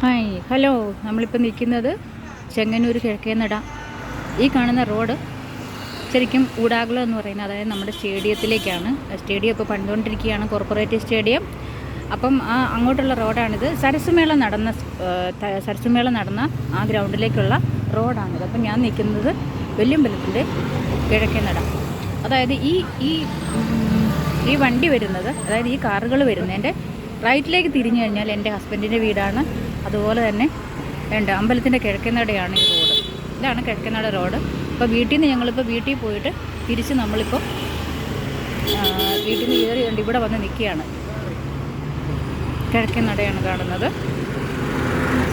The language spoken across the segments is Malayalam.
Hi hello. നമ്മളിപ്പോൾ നിൽക്കുന്നത് ചെങ്ങന്നൂർ കിഴക്കേന്നട ഈ കാണുന്ന റോഡ് ശരിക്കും ഊടാകുളം എന്ന് പറയുന്നത് അതായത് നമ്മുടെ സ്റ്റേഡിയത്തിലേക്കാണ്. സ്റ്റേഡിയം ഇപ്പോൾ പണിതുകൊണ്ടിരിക്കുകയാണ് കോർപ്പറേറ്റ് സ്റ്റേഡിയം. അപ്പം ആ അങ്ങോട്ടുള്ള റോഡാണിത്. സരസുമേള നടന്ന സരസുമേള നടന്ന ആ ഗ്രൗണ്ടിലേക്കുള്ള റോഡാണിത്. അപ്പം ഞാൻ നിൽക്കുന്നത് വെല്ലുമ്പലത്തിന്റെ കിഴക്കേനട അതായത് ഈ ഈ ഈ വണ്ടി വരുന്നത് അതായത് ഈ കാറുകൾ വരുന്നതിന്റെ റൈറ്റിലേക്ക് തിരിഞ്ഞു കഴിഞ്ഞാൽ എന്റെ ഹസ്ബൻഡിന്റെ വീടാണ്. അതുപോലെ തന്നെ ഉണ്ട് അമ്പലത്തിന്റെ കിഴക്കേനടയാണ് ഈ റോഡ്. ഇതാണ് കിഴക്കേനട റോഡ്. അപ്പോൾ വീട്ടിൽ നിന്ന് ഞങ്ങളിപ്പോൾ വീട്ടിൽ പോയിട്ട് തിരിച്ച് നമ്മളിപ്പോൾ വീട്ടിൽ നിന്ന് കയറി കണ്ട് ഇവിടെ വന്ന് നിൽക്കുകയാണ്. കിഴക്കേനടയാണ് കാണുന്നത്.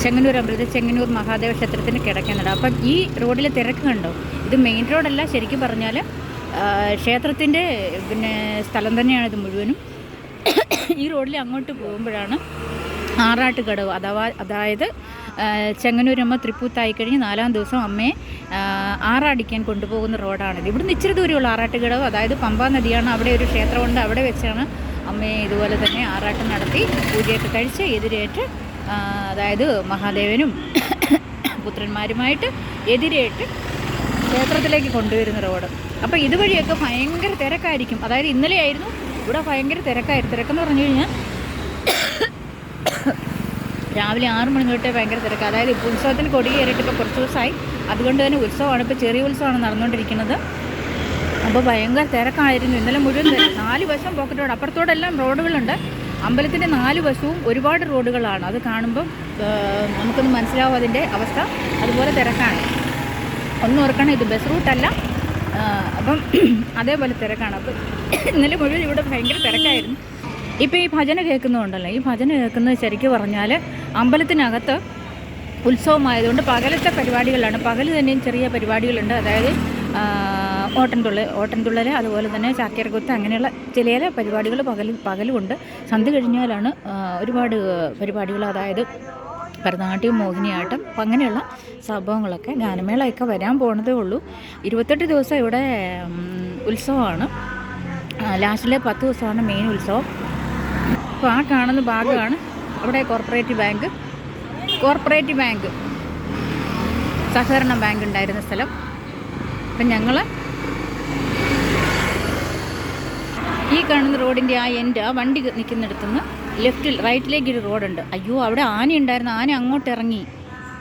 ചെങ്ങന്നൂർ അമ്പലത്തിൽ ചെങ്ങന്നൂർ മഹാദേവ ക്ഷേത്രത്തിന് കിഴക്കേനട. അപ്പം ഈ റോഡിലെ തിരക്ക് കണ്ടോ? ഇത് മെയിൻ റോഡല്ല ശരിക്കും പറഞ്ഞാൽ ക്ഷേത്രത്തിന്റെ പിന്നെ സ്ഥലം തന്നെയാണ് ഇത് മുഴുവനും. ഈ റോഡിൽ അങ്ങോട്ട് പോകുമ്പോഴാണ് ആറാട്ടുകടവ്. അഥവാ അതായത് ചെങ്ങന്നൂരമ്മ തൃപ്പൂത്തായി കഴിഞ്ഞ് നാലാം ദിവസം അമ്മയെ ആറാടിക്കാൻ കൊണ്ടുപോകുന്ന റോഡാണിത്. ഇവിടുന്ന് ഇച്ചിരി ദൂരമുള്ള ആറാട്ടുകടവ്. അതായത് പമ്പാ നദിയാണ് അവിടെ ഒരു ക്ഷേത്രമുണ്ട്. അവിടെ വെച്ചാണ് അമ്മയെ ഇതുപോലെ തന്നെ ആറാട്ട് നടത്തി പൂജയൊക്കെ കഴിച്ച് എതിരേറ്റ് അതായത് മഹാദേവനും പുത്രന്മാരുമായിട്ട് എതിരേറ്റ് ക്ഷേത്രത്തിലേക്ക് കൊണ്ടുവരുന്ന റോഡ്. അപ്പോൾ ഇതുവഴിയൊക്കെ ഭയങ്കര തിരക്കായിരിക്കും. അതായത് ഇന്നലെയായിരുന്നു. ഇവിടെ ഭയങ്കര തിരക്കായിരുന്നു തിരക്കെന്ന് പറഞ്ഞു കഴിഞ്ഞാൽ രാവിലെ ആറ് മണി തൊട്ടേ ഭയങ്കര തിരക്ക്. അതായത് ഇപ്പോൾ ഉത്സവത്തിന് കൊടി കയറിയിട്ട് ഇപ്പോൾ കുറച്ച് ദിവസമായി അതുകൊണ്ട് തന്നെ ഉത്സവമാണ്. ഇപ്പോൾ ചെറിയ ഉത്സവമാണ് നടന്നുകൊണ്ടിരിക്കുന്നത്. അപ്പോൾ ഭയങ്കര തിരക്കായിരുന്നു. ഇന്നലെ മുഴുവൻ. നാല് വശം പോക്കറ്റ് റോഡ് അപ്പുറത്തോടെല്ലാം റോഡുകളുണ്ട് അമ്പലത്തിന്റെ നാല് വശവും ഒരുപാട് റോഡുകളാണ് അത് കാണുമ്പം നമുക്കൊന്ന് മനസ്സിലാവും അതിന്റെ അവസ്ഥ. അതുപോലെ തിരക്കാണ്. ഒന്നും ഓർക്കണം ഇത് ബസ് റൂട്ടല്ല അപ്പം അതേപോലെ തിരക്കാണ്. അപ്പം ഇന്നലെ മുഴുവൻ ഇവിടെ ഭയങ്കര തിരക്കായിരുന്നു. ഇപ്പോൾ ഈ ഭജന കേൾക്കുന്നുണ്ടല്ലോ. ഈ ഭജന കേൾക്കുന്നത് ശരിക്കും പറഞ്ഞാൽ അമ്പലത്തിനകത്ത് ഉത്സവമായതുകൊണ്ട് പകലത്തെ പരിപാടികളാണ്. പകൽ തന്നെയും ചെറിയ പരിപാടികളുണ്ട്. അതായത് ഓട്ടൻതുള്ളൽ ഓട്ടൻതുള്ളൽ അതുപോലെ തന്നെ ചാക്യാർകുത്ത് അങ്ങനെയുള്ള ചില പരിപാടികൾ പകൽ പകലുമുണ്ട്. സന്ധ്യ കഴിഞ്ഞാലാണ് ഒരുപാട് പരിപാടികൾ. അതായത് ഭരതനാട്യം മോഹിനിയാട്ടം അങ്ങനെയുള്ള സംഭവങ്ങളൊക്കെ ഗാനമേളയൊക്കെ വരാൻ പോണതേ ഉള്ളൂ. ഇരുപത്തെട്ട് ദിവസം ഇവിടെ ഉത്സവമാണ്. ലാസ്റ്റിലെ പത്ത് ദിവസമാണ് മെയിൻ ഉത്സവം. അപ്പോൾ ആ കാണുന്ന ഭാഗമാണ്. അവിടെ കോർപ്പറേറ്റ് ബാങ്ക് കോർപ്പറേറ്റ് ബാങ്ക് സഹകരണ ബാങ്ക് ഉണ്ടായിരുന്ന സ്ഥലം. അപ്പം ഞങ്ങൾ ഈ കാണുന്ന റോഡിന്റെ ആ എൻഡ് ആ വണ്ടി നിൽക്കുന്നിടത്തുനിന്ന് ലെഫ്റ്റിൽ റൈറ്റിലേക്ക് ഒരു റോഡുണ്ട് അയ്യോ അവിടെ ആന ഉണ്ടായിരുന്നു. ആന അങ്ങോട്ട് ഇറങ്ങി.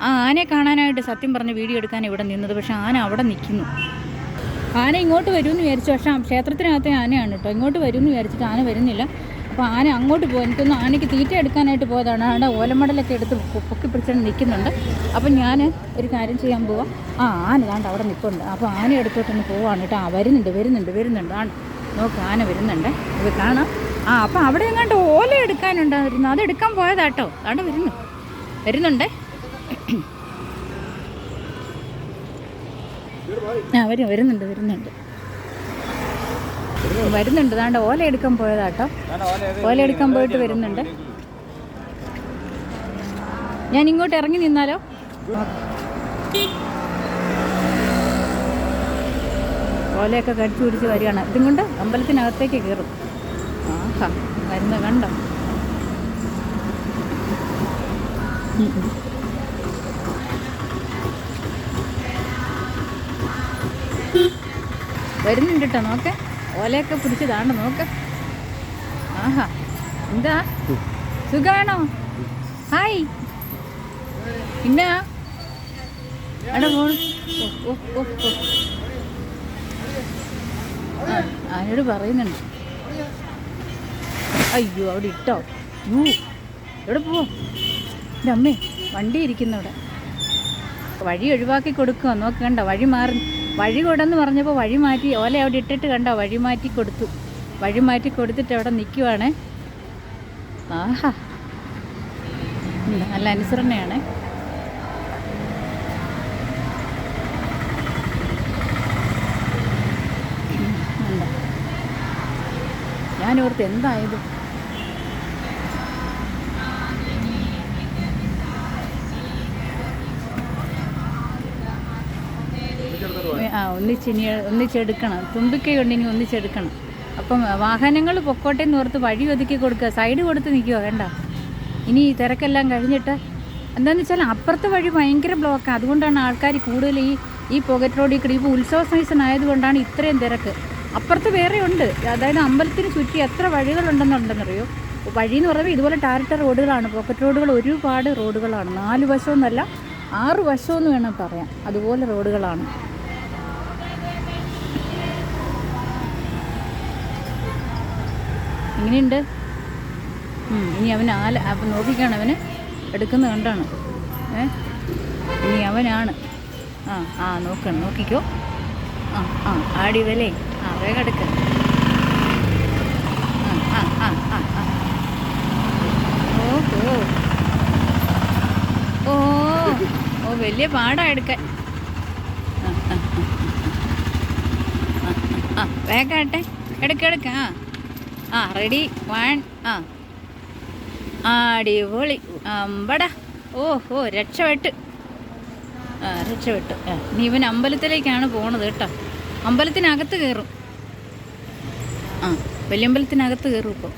ആ ആനയെ കാണാനായിട്ട് സത്യം പറഞ്ഞ് വീഡിയോ എടുക്കാൻ ഇവിടെ നിന്നത്. പക്ഷേ ആന അവിടെ നിൽക്കുന്നു ആന ഇങ്ങോട്ട് വരുമെന്ന് വിചാരിച്ചു. പക്ഷേ ക്ഷേത്രത്തിനകത്തെ ആനയാണ് കേട്ടോ. ഇങ്ങോട്ട് വരുമെന്ന് വിചാരിച്ചിട്ട് ആന വരുന്നില്ല. അപ്പോൾ ആന അങ്ങോട്ട് പോകും എനിക്കൊന്ന് ആനയ്ക്ക് തീറ്റ എടുക്കാനായിട്ട് പോയതാണ്. ആടെ ഓലമടലൊക്കെ എടുത്ത് പൊക്കി പിടിച്ചുകൊണ്ട് നിൽക്കുന്നുണ്ട്. അപ്പം ഞാൻ ഒരു കാര്യം ചെയ്യാൻ പോവാം. ആ ആന ദാണ്ട് അവിടെ നിൽപ്പുണ്ട് അപ്പോൾ ആന എടുത്തോട്ടൊന്ന് പോവാണ് കേട്ടോ. ആ വരുന്നുണ്ട് വരുന്നുണ്ട് വരുന്നുണ്ട്. ആണ് നോക്ക് ആന വരുന്നുണ്ട്. ഇത് കാണാം. ആ അപ്പം അവിടെ എങ്ങാണ്ട് ഓല എടുക്കാനുണ്ടായിരുന്നു. അത് എടുക്കാൻ പോയതാട്ടോ അവിടെ വരുന്നു. വരുന്നുണ്ടേ. ആ വരും വരുന്നുണ്ട് വരുന്നുണ്ട്. വരുന്നുണ്ട്. ദാണ്ട് ഓല എടുക്കാൻ പോയതാട്ടോ ഓല എടുക്കാൻ പോയിട്ട് വരുന്നുണ്ട്. ഞാൻ ഇങ്ങോട്ട് ഇറങ്ങി നിന്നാലോ? ഓലയൊക്കെ കടിച്ചു പിടിച്ച് വരികയാണ്. ഇതും കൊണ്ട് അമ്പലത്തിനകത്തേക്ക് കയറും. ആഹാ വരുന്ന കണ്ടോ. വരുന്നുണ്ട് കേട്ടോ നോക്കെ. ഓലയൊക്കെ പിടിച്ചതാണ് നോക്ക്. ആഹാ എന്താ? സുഖമാണോ ഹായ്. പിന്നെ? അവിടെ പോണു ആനോട് പറയുന്നുണ്ട്. അയ്യോ അവിടെ ഇട്ടോ? യൂ എവിടെ പോവോ എന്റെ അമ്മേ വണ്ടി ഇരിക്കുന്നവിടെ വഴി ഒഴിവാക്കി കൊടുക്കുക നോക്കണ്ട കണ്ടോ? വഴി മാറി വഴി കൊടുന്ന് പറഞ്ഞപ്പോൾ വഴി മാറ്റി ഓല അവിടെ ഇട്ടിട്ട് കണ്ടോ വഴി മാറ്റി കൊടുത്തു. വഴി മാറ്റി കൊടുത്തിട്ട് അവിടെ നിൽക്കുവാണ് ആഹാ. നല്ല അനുസരണയാണ്. ഞാനോർത്ത് എന്തായാലും ഒന്നിച്ചിനി ഒന്നിച്ചെടുക്കണം. തുമ്പിക്കൈ ഇനി ഒന്നിച്ചെടുക്കണം. അപ്പം വാഹനങ്ങൾ പൊക്കോട്ടെ എന്ന് ഓർത്ത് വഴി ഒതുക്കി കൊടുക്കുക. സൈഡ് കൊടുത്ത് നിൽക്കുക വേണ്ട. ഇനി തിരക്കെല്ലാം കഴിഞ്ഞിട്ട് എന്താണെന്ന് വെച്ചാൽ അപ്പുറത്തെ വഴി ഭയങ്കര ബ്ലോക്കാണ് അതുകൊണ്ടാണ് ആൾക്കാർ കൂടുതൽ ഈ ഈ പോക്കറ്റ് റോഡിൽ കൂടി ഇപ്പോൾ ഉത്സവ സീസൺ ആയതുകൊണ്ടാണ് ഇത്രയും തിരക്ക്. അപ്പുറത്ത് വേറെ ഉണ്ട്. അതായത് അമ്പലത്തിന് ചുറ്റി എത്ര വഴികളുണ്ടെന്നുണ്ടെന്നറിയോ? വഴി എന്ന് പറയുമ്പോൾ ഇതുപോലെ ടാരറ്റ റോഡുകളാണ്. പോക്കറ്റ് റോഡുകൾ ഒരുപാട് റോഡുകളാണ്. നാല് വശമൊന്നല്ല ആറ് വശമെന്ന് വേണം പറയാം അതുപോലെ റോഡുകളാണ്. എങ്ങനെയുണ്ട് ഉം, ഇനി അവൻ ആല അപ്പം നോക്കിക്കാണ് അവന് എടുക്കുന്നത് കണ്ടാണ് ഏ ഇനി അവനാണ് ആ ആ നോക്കണം നോക്കിക്കോ ആ ആ ആടി വലേ ആ വേഗം എടുക്ക ആ ആ ആ ആ ഓഹോ ഓ ഓ വലിയ പാടാ എടുക്കാൻ ആ വേഗം ആട്ടെ എടുക്ക എടുക്ക ആ ആ റെഡി വൺ ആ. അടിപൊളി. അമ്പട. ഓ ഓ രക്ഷപ്പെട്ട് ആ രക്ഷപെട്ട്. ആ നീ ഇവൻ അമ്പലത്തിലേക്കാണ് പോണത് കേട്ടോ. അമ്പലത്തിനകത്ത് കയറും ആ വല്യമ്പലത്തിനകത്ത് കയറും ഇപ്പോൾ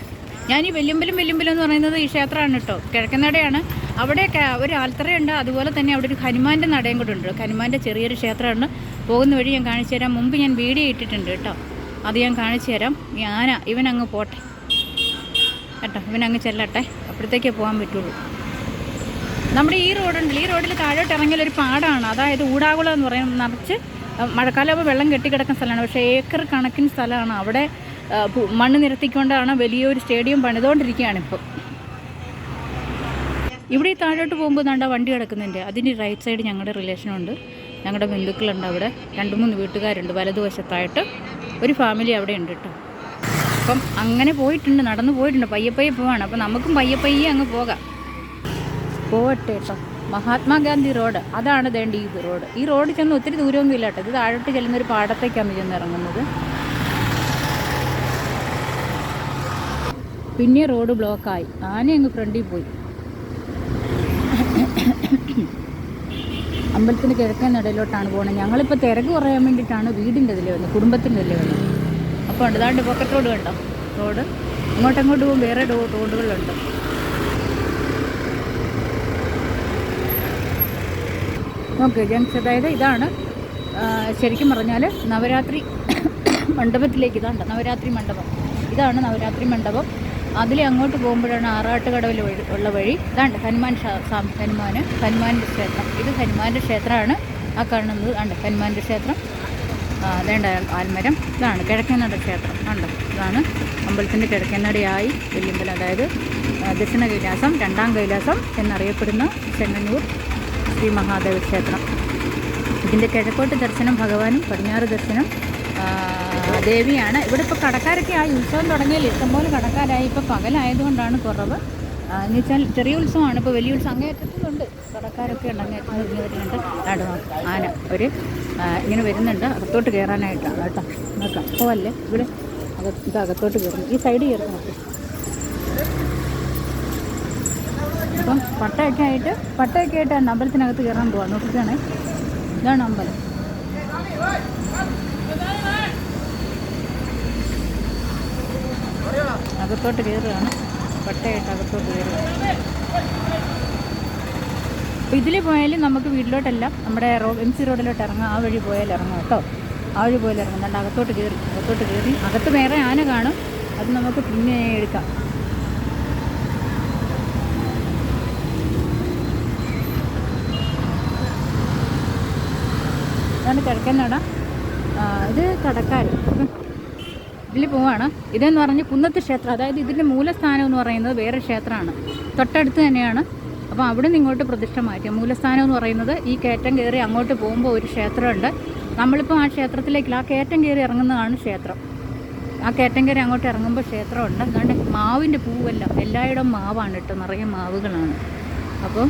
ഞാൻ ഈ വല്യമ്പലം വല്യമ്പലം എന്ന് പറയുന്നത് ഈ ക്ഷേത്രമാണ് കേട്ടോ. കിഴക്കനടയാണ്. അവിടെ ഒരു ആൽത്തറയുണ്ട്. അതുപോലെ തന്നെ അവിടെ ഒരു ഹനുമാന്റെ നടയും കൂടെ ഉണ്ട്. ഹനുമാന്റെ ചെറിയൊരു ക്ഷേത്രമാണ്. പോകുന്ന വഴി ഞാൻ കാണിച്ചു തരാം. മുമ്പ് ഞാൻ വീഡിയോ ഇട്ടിട്ടുണ്ട് കേട്ടോ. അത് ഞാൻ കാണിച്ചു തരാം. ഈ ആന ഇവനങ്ങ് പോട്ടെ. കേട്ടോ ഇവനങ്ങ് ചെല്ലട്ടെ. അപ്പോഴത്തേക്കേ പോകാൻ പറ്റുള്ളൂ. നമ്മുടെ ഈ റോഡുണ്ടല്ലോ ഈ റോഡിൽ താഴോട്ട് ഇറങ്ങിയാൽ ഒരു പാടാണ്. അതായത് ഊടാകുളം എന്ന് പറയും. നിറച്ച് മഴക്കാലമാകുമ്പോൾ വെള്ളം കെട്ടിക്കിടക്കുന്ന സ്ഥലമാണ്. പക്ഷേ ഏക്കർ കണക്കിന് സ്ഥലമാണ്. അവിടെ മണ്ണ് നിരത്തിക്കൊണ്ടാണ് വലിയൊരു സ്റ്റേഡിയം പണിതുകൊണ്ടിരിക്കുകയാണ് ഇപ്പോൾ ഇവിടെ താഴോട്ട് പോകുമ്പോൾ ദാണ്ട വണ്ടി കിടക്കുന്നുണ്ട്. അതിന്റെ റൈറ്റ് സൈഡ് ഞങ്ങളുടെ റിലേഷനുണ്ട് ഞങ്ങളുടെ ബന്ധുക്കളുണ്ട് അവിടെ. രണ്ട് മൂന്ന് വീട്ടുകാരുണ്ട്. വലതുവശത്തായിട്ട് ഒരു ഫാമിലി അവിടെ ഉണ്ട് കേട്ടോ അപ്പം അങ്ങനെ പോയിട്ടുണ്ട് നടന്നു പോയിട്ടുണ്ട്. പയ്യെ പയ്യെ പോവാണ്. അപ്പം നമുക്കും പയ്യെ അങ്ങ് പോകാം. പോവട്ടെ കേട്ടോ മഹാത്മാഗാന്ധി റോഡ്. അതാണ് ദേണ്ടി ഈ റോഡ്. ഈ റോഡ് ചെന്ന് ഒത്തിരി ദൂരമൊന്നും ഇല്ല കേട്ടോ ഇത് താഴോട്ട് ചെല്ലുന്ന ഒരു പാടത്തേക്കാണ് ചെന്ന് ഇറങ്ങുന്നത്. പിന്നെ റോഡ് ബ്ലോക്കായി ആന അങ്ങ് ഫ്രണ്ടിൽ പോയി. അമ്പലത്തിന് കിഴക്കൻ നടയിലോട്ടാണ് പോകുന്നത്. ഞങ്ങളിപ്പോൾ തിരക്ക് കുറയാൻ വേണ്ടിയിട്ടാണ് വീടിന്റെ ഇതിൽ വന്നത് കുടുംബത്തിന്റെ ഇതിൽ വന്നത്. അപ്പോൾ ഉണ്ട് ഇതാണ്ട് പോക്കറ്റ് റോഡ് കണ്ടോ? റോഡ്. ഇങ്ങോട്ടങ്ങോട്ട് പോകും വേറെ റോഡുകളുണ്ട്. നോക്ക് ജംഗ്ഷൻ അതായത് ഇതാണ് ശരിക്കും പറഞ്ഞാൽ നവരാത്രി മണ്ഡപത്തിലേക്ക് ഇതാണ്ട് നവരാത്രി മണ്ഡപം. ഇതാണ് നവരാത്രി മണ്ഡപം. അതിലെ അങ്ങോട്ട് പോകുമ്പോഴാണ് ആറാട്ടുകടവിൽ ഉള്ള വഴി ഇതാണ്ട് ഹനുമാൻ ക്ഷ- സാം- ഹനുമാൻ ഹനുമാന്റെ ക്ഷേത്രം. ഇത് ഹനുമാന്റെ ക്ഷേത്രമാണ്. ആ കാണുന്നത് ഉണ്ട് ഹനുമാന്റെ ക്ഷേത്രം. അതേണ്ട ആൽമരം. ഇതാണ് കിഴക്കേനാട് ക്ഷേത്രം. ഉണ്ട് ഇതാണ് അമ്പലത്തിന്റെ കിഴക്കേനാടിയായി വെല്ലുമ്പലം. അതായത് ദക്ഷിണ കൈലാസം രണ്ടാം കൈലാസം എന്നറിയപ്പെടുന്ന ചെങ്ങന്നൂർ ശ്രീ മഹാദേവ ക്ഷേത്രം. ഇതിന്റെ കിഴക്കോട്ട് ദർശനം ഭഗവാനും പടിഞ്ഞാറ് ദർശനം ദേവിയാണ്. ഇവിടെ ഇപ്പോൾ കടക്കാരൊക്കെ ആ ഉത്സവം തുടങ്ങിയാൽ ഇഷ്ടംപോലെ കടക്കാരായി. ഇപ്പോൾ പകലായതുകൊണ്ടാണ് കുറവ്. എന്ന് വെച്ചാൽ ചെറിയ ഉത്സവമാണ്. ഇപ്പോൾ വലിയ ഉത്സവം അങ്ങേറ്റത്തിലുണ്ട് കടക്കാരൊക്കെ ഉണ്ട്. അങ്ങേറ്റത്ത് ഇങ്ങനെ ആന ഒരു ഇങ്ങനെ വരുന്നുണ്ട്. അകത്തോട്ട് കയറാനായിട്ടാണ് കേട്ടോ. നോക്കാം. പോവല്ലേ ഇവിടെ അകത്ത് അകത്തോട്ട് കയറുന്നു ഈ സൈഡ് കയറുന്നു അപ്പം പട്ടയൊക്കെ ആയിട്ട് പട്ടയൊക്കെ ആയിട്ടാണ് അമ്പലത്തിനകത്ത് കയറാൻ പോവാം. നോക്കിക്കാണേ. ഇതാണ് അമ്പലം. അകത്തോട്ട് കയറുകയാണ്. പട്ടയായിട്ട് അകത്തോട്ട് കയറുക അപ്പോൾ ഇതിൽ പോയാലും നമുക്ക് വീട്ടിലോട്ടല്ല നമ്മുടെ റോ എം സി റോഡിലോട്ട് ഇറങ്ങാം. ആ വഴി പോയാൽ ഇറങ്ങാം കേട്ടോ. ആ വഴി പോയാൽ ഇറങ്ങാം. നല്ല അകത്തോട്ട് കയറി അകത്തോട്ട് കയറി. അകത്ത് വേറെ ആന കാണും. അത് നമുക്ക് പിന്നെ എടുക്കാം. ഇതാണ് കിഴക്കൻ നട. ഇത് കടക്കാർ ഇതിൽ പോവാണ്. ഇതെന്ന് പറഞ്ഞ് കുന്നത്ത് ക്ഷേത്രം അതായത് ഇതിന്റെ മൂലസ്ഥാനം എന്ന് പറയുന്നത് വേറെ ക്ഷേത്രമാണ്. തൊട്ടടുത്ത് തന്നെയാണ്. അപ്പോൾ അവിടെ നിന്ന് ഇങ്ങോട്ട് പ്രതിഷ്ഠ മാറ്റിയ മൂലസ്ഥാനം എന്ന് പറയുന്നത് ഈ കയറ്റം കയറി അങ്ങോട്ട് പോകുമ്പോൾ ഒരു ക്ഷേത്രമുണ്ട്. നമ്മളിപ്പോൾ ആ ക്ഷേത്രത്തിലേക്ക് ആ കയറ്റം കയറി ഇറങ്ങുന്നതാണ് ക്ഷേത്രം. ആ കയറ്റം കയറി അങ്ങോട്ട് ഇറങ്ങുമ്പോൾ ക്ഷേത്രമുണ്ട്. അതുകൊണ്ട് മാവിന്റെ പൂവെല്ലാം എല്ലായിടം മാവാണ് കേട്ടോ. നിറയെ മാവുകളാണ്. അപ്പം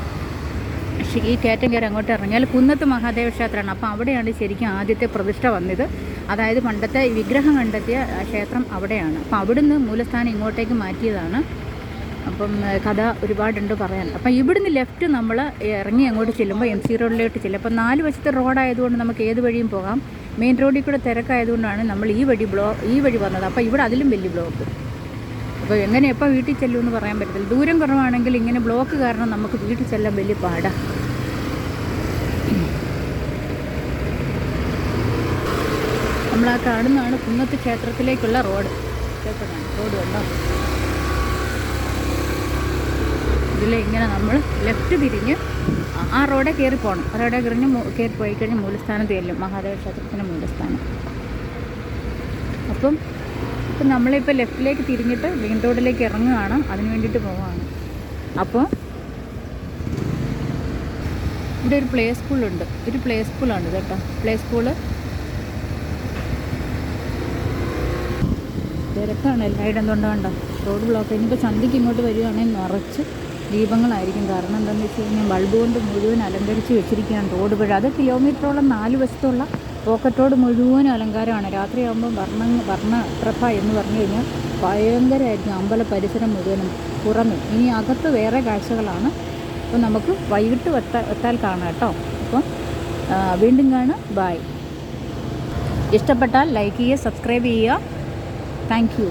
ഈ കയറ്റം കയറി അങ്ങോട്ട് ഇറങ്ങിയാൽ കുന്നത്ത് മഹാദേവ ക്ഷേത്രമാണ്. അപ്പോൾ അവിടെയാണ് ശരിക്കും ആദ്യത്തെ പ്രതിഷ്ഠ വന്നത്. അതായത് പണ്ടത്തെ വിഗ്രഹം കണ്ടെത്തിയ ക്ഷേത്രം അവിടെയാണ്. അപ്പോൾ അവിടുന്ന് മൂലസ്ഥാനം ഇങ്ങോട്ടേക്ക് മാറ്റിയതാണ്. അപ്പം കഥ ഒരുപാടുണ്ട് പറയാൻ. അപ്പം ഇവിടുന്ന് ലെഫ്റ്റ് നമ്മൾ ഇറങ്ങി അങ്ങോട്ട് ചെല്ലുമ്പോൾ എം സി റോഡിലോട്ട് ചെല്ലും അപ്പം നാല് വശത്തെ റോഡായതുകൊണ്ട് നമുക്ക് ഏത് വഴിയും പോകാം. മെയിൻ റോഡിൽ കൂടെ തിരക്കായതുകൊണ്ടാണ് നമ്മൾ ഈ വഴി ബ്ലോ ഈ വഴി വന്നത്. അപ്പോൾ ഇവിടെ അതിലും വലിയ ബ്ലോക്ക് അപ്പോൾ എങ്ങനെ എപ്പോൾ വീട്ടിൽ ചെല്ലുമെന്ന് പറയാൻ പറ്റത്തില്ല. ദൂരം കുറവാണെങ്കിൽ ഇങ്ങനെ ബ്ലോക്ക് കാരണം നമുക്ക് വീട്ടിൽ ചെല്ലാൻ വലിയ പാടാണ് നമ്മൾ ആ കാണുന്നതാണ് കുന്നത്ത് ക്ഷേത്രത്തിലേക്കുള്ള റോഡ്. ക്ഷേത്രമാണ് റോഡ് കണ്ടോ? ഇതിൽ ഇങ്ങനെ നമ്മൾ ലെഫ്റ്റ് തിരിഞ്ഞ് ആ- റോഡെ കയറി പോകണം ആ റോഡെ കയറി കയറി പോയി കഴിഞ്ഞ് മൂലസ്ഥാനത്ത് ചെല്ലും മഹാദേവ ക്ഷേത്രത്തിന്റെ മൂലസ്ഥാനം. അപ്പം ഇപ്പം നമ്മളിപ്പോൾ ലെഫ്റ്റിലേക്ക് തിരിഞ്ഞിട്ട് മെയിൻ റോഡിലേക്ക് ഇറങ്ങുകയാണ്. അതിന് വേണ്ടിയിട്ട് പോവുകയാണ്. അപ്പോൾ ഇവിടെ ഒരു പ്ലേ സ്കൂളുണ്ട് ഒരു പ്ലേ സ്കൂളാണ് കേട്ടോ. പ്ലേ സ്കൂൾ തിരക്കാണ്. എല്ലായിടം കൊണ്ട് കണ്ടോ? റോഡ് ബ്ലോക്ക് ഇനിയിപ്പോൾ സന്ധ്യയ്ക്ക് ഇങ്ങോട്ട് വരികയാണെങ്കിൽ നിറച്ച് ദീപങ്ങളായിരിക്കും. കാരണം എന്താണെന്ന് വെച്ച് കഴിഞ്ഞാൽ ബൾബ് കൊണ്ട് മുഴുവൻ അലങ്കരിച്ച് വെച്ചിരിക്കുകയാണ് റോഡ് പുഴ. അത് കിലോമീറ്ററോളം നാല് വശത്തുള്ള പോക്കറ്റ് റോഡ് മുഴുവൻ അലങ്കാരമാണ്. രാത്രിയാകുമ്പോൾ വർണ വർണപ്രഭ എന്ന് പറഞ്ഞു കഴിഞ്ഞാൽ ഭയങ്കരമായിരിക്കും അമ്പല പരിസരം മുഴുവനും പുറമെ. ഇനി അകത്ത് വേറെ കാഴ്ചകളാണ്. അപ്പോൾ നമുക്ക് വൈകിട്ട് എത്താ എത്താൽ കാണാം കേട്ടോ. അപ്പം വീണ്ടും കാണാം. ബായ് ഇഷ്ടപ്പെട്ടാൽ ലൈക്ക് ചെയ്യുക സബ്സ്ക്രൈബ് ചെയ്യുക. Thank you